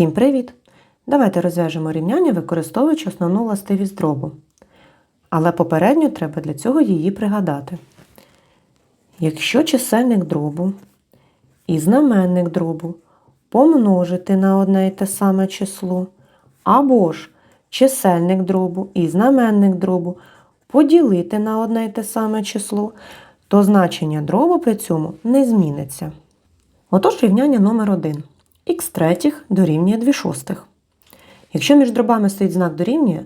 Всім привіт! Давайте розв'яжемо рівняння, використовуючи основну властивість дробу. Але попередньо треба для цього її пригадати. Якщо чисельник дробу і знаменник дробу помножити на одне і те саме число, або ж чисельник дробу і знаменник дробу поділити на одне і те саме число, то значення дробу при цьому не зміниться. Отож рівняння номер 1 х третіх дорівнює 2 шостих. Якщо між дробами стоїть знак дорівнює,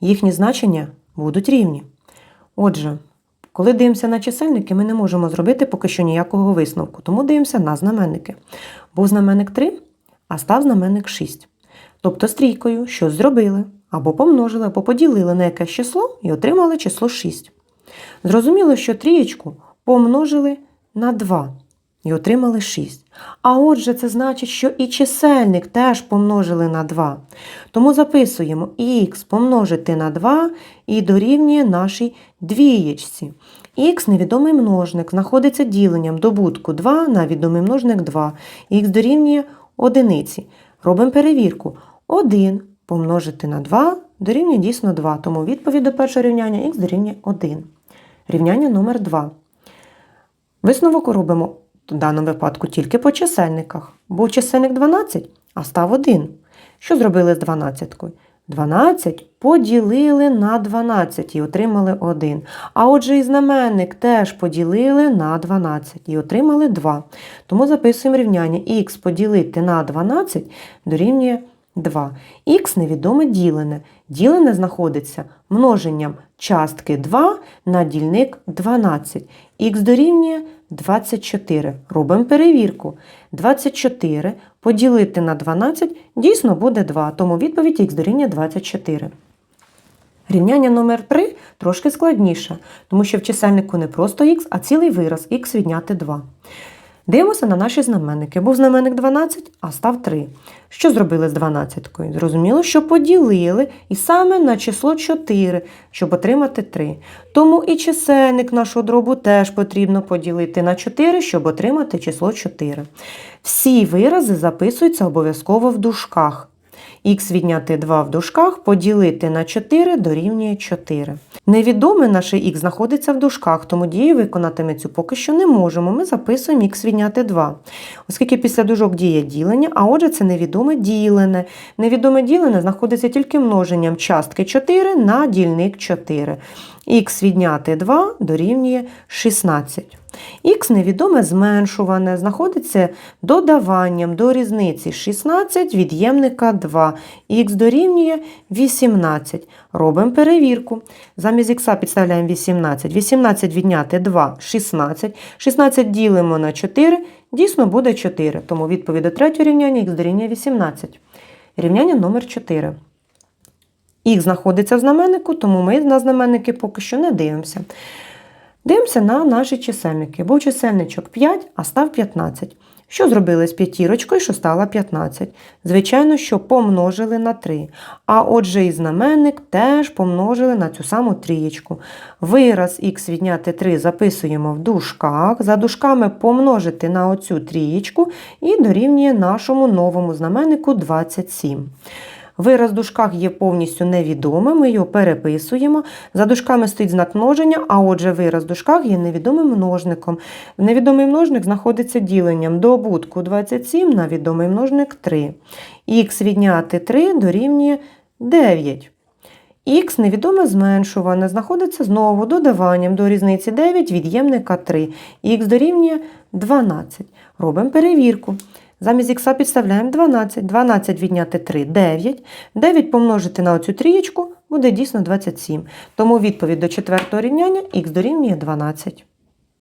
їхні значення будуть рівні. Отже, коли дивимося на чисельники, ми не можемо зробити поки що ніякого висновку, тому дивимося на знаменники. Був знаменник 3, а став знаменник 6. Тобто стрійкою щось зробили, або помножили, або поділили на якесь число і отримали число 6. Зрозуміло, що трієчку помножили на 2 і отримали 6. А отже, це значить, що і чисельник теж помножили на 2. Тому записуємо х помножити на 2 і дорівнює нашій двієчці. Х невідомий множник знаходиться діленням добутку 2 на відомий множник 2. Х дорівнює одиниці. Робимо перевірку. 1 помножити на 2 дорівнює дійсно 2. Тому відповідь до першого рівняння х дорівнює 1. Рівняння номер 2. Висновок робимо в даному випадку тільки по чисельниках. Був чисельник 12, а став 1. Що зробили з 12? 12 поділили на 12 і отримали 1. А отже, і знаменник теж поділили на 12 і отримали 2. Тому записуємо рівняння х поділити на 12 дорівнює 2. Х невідоме ділене. Ділене знаходиться множенням частки 2 на дільник 12. Х дорівнює 24. Робимо перевірку. 24 поділити на 12 дійсно буде 2, тому відповідь х дорівнює 24. Рівняння номер 3 трошки складніше, тому що в чисельнику не просто х, а цілий вираз х відняти 2. Дивимося на наші знаменники. Був знаменник 12, а став 3. Що зробили з 12? Зрозуміло, що поділили і саме на число 4, щоб отримати 3. Тому і чисельник нашого дробу теж потрібно поділити на 4, щоб отримати число 4. Всі вирази записуються обов'язково в дужках. Х відняти 2 в дужках, поділити на 4 дорівнює 4. Невідоме наше х знаходиться в дужках, тому дію виконати ми цю поки що не можемо. Ми записуємо х відняти 2. Оскільки після дужок діє ділення, а отже, це невідоме ділене. Невідоме ділене знаходиться тільки множенням частки 4 на дільник 4. Х відняти 2 дорівнює 16. Х невідоме зменшуване, знаходиться додаванням до різниці 16 від'ємника 2. Х дорівнює 18. Робимо перевірку. Замість х підставляємо 18. 18 відняти 2 16. 16 ділимо на 4, дійсно буде 4. Тому відповідь до третього рівняння х дорівнює 18. Рівняння номер 4. Х знаходиться в знаменнику, тому ми на знаменники поки що не дивимося. Дивимося на наші чисельники. Був чисельничок 5, а став 15. Що зробили з п'ятірочкою, що стало 15? Звичайно, що помножили на 3. А отже, і знаменник теж помножили на цю саму трієчку. Вираз х відняти 3 записуємо в дужках. За дужками помножити на оцю трієчку і дорівнює нашому новому знаменнику 27. Вираз в дужках є повністю невідомим, ми його переписуємо. За дужками стоїть знак множення, а отже, вираз в дужках є невідомим множником. Невідомий множник знаходиться діленням добутку 27 на відомий множник 3. Х відняти 3 дорівнює 9. Х невідоме зменшуване, знаходиться знову додаванням до різниці 9 від'ємника 3. Х дорівнює 12. Робимо перевірку. Замість ікса підставляємо 12. 12 відняти 3 9. 9 помножити на оцю трієчку буде дійсно 27. Тому відповідь до четвертого рівняння х дорівнює 12.